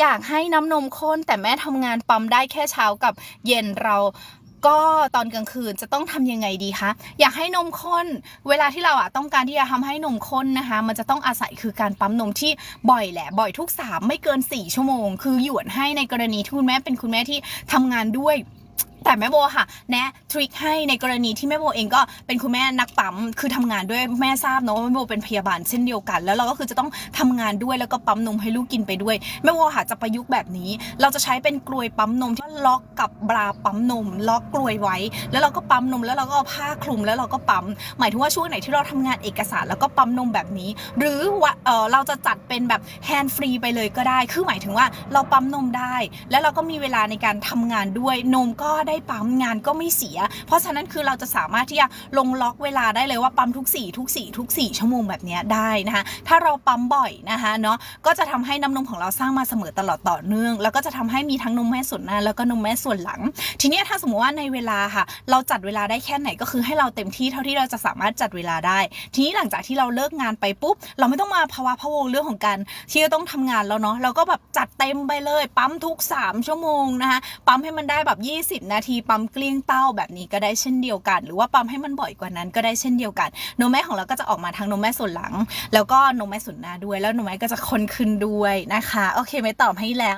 อยากให้น้ำนมข้นแต่แม่ทำงานปั๊มได้แค่เช้ากับเย็นเราก็ตอนกลางคืนจะต้องทำยังไงดีคะอยากให้นมข้น เวลาที่เราอะต้องการที่จะทำให้นมข้นนะคะ มันจะต้องอาศัยคือการปั๊มนมที่บ่อยแหละ บ่อยทุก 3 ไม่เกิน 4 ชั่วโมง คือหยวนให้ในกรณีที่คุณแม่เป็นคุณแม่ที่ทำงานด้วย แต่แม่โบค่ะ แนะทริคให้ในกรณีที่แม่โบเองก็เป็นคุณแม่นักปั๊มคือทำงานด้วยแม่ทราบเนอะว่าแม่โบเป็นพยาบาลเช่นเดียวกัน แล้วเราก็คือจะต้องทำงานด้วยแล้วก็ปั๊มนมให้ลูกกินไปด้วยแม่โบค่ะจะประยุกต์แบบนี้ เราจะใช้เป็นกลวยปั๊มนมที่ล็อกกับบราปั๊มนม ล็อกกลวยไว้ แล้วเราก็ปั๊มนมแล้วเราก็เอาผ้าคลุมแล้วเราก็ปั๊มหมายถึงว่าช่วงไหนที่เราทำงานเอกสารแล้วก็ปั๊มนมแบบนี้ หรือว่าเออเราจะจัดเป็นแบบแฮนด์ฟรีไปเลยก็ได้ คือหมายถึงว่าเราปั๊มนมได้ แล้วเราก็มีเวลาในการทำงานด้วยนมก็ได้ปั๊มงานก็ไม่เสีย เพราะฉะนั้นคือเราจะสามารถที่จะลงล็อกเวลาได้เลยว่าปั๊มทุก4ทุก4ทุก4ชั่วโมงแบบนี้ได้นะคะถ้าเราปั๊มบ่อยนะคะเนาะก็จะทำให้น้ำนมของเราสร้างมาเสมอตลอดต่อเนื่อง แล้วก็จะทำให้มีทั้งนมแม่ส่วนหน้าแล้วก็นมแม่ส่วนหลัง ทีนี้ถ้าสมมติว่าในเวลาค่ะ เราจัดเวลาได้แค่ไหนก็คือให้เราเต็มที่เท่าที่เราจะสามารถจัดเวลาได้ ทีนี้หลังจากที่เราเลิกงานไปปุ๊บ เราไม่ต้องมาภาวะพะวงเรื่องของการที่จะต้องทำงานแล้วเนาะเราก็แบบจัดเต็มไปเลย ปั๊มทุก 3 ชั่วโมงนะคะปั๊มให้มันได้แบบ 20 นาทีปั๊มเกลี้ยงเต้าแบบนี้ก็ได้เช่นเดียวกัน หรือว่าปั๊มให้มันบ่อยกว่านั้นก็ได้เช่นเดียวกัน นมแม่ของเราก็จะออกมาทั้งนมแม่ส่วนหลัง แล้วก็นมแม่ส่วนหน้าด้วย แล้วนมแม่ก็จะคนขึ้นด้วยนะคะ โอเคไม่ตอบให้แล้ว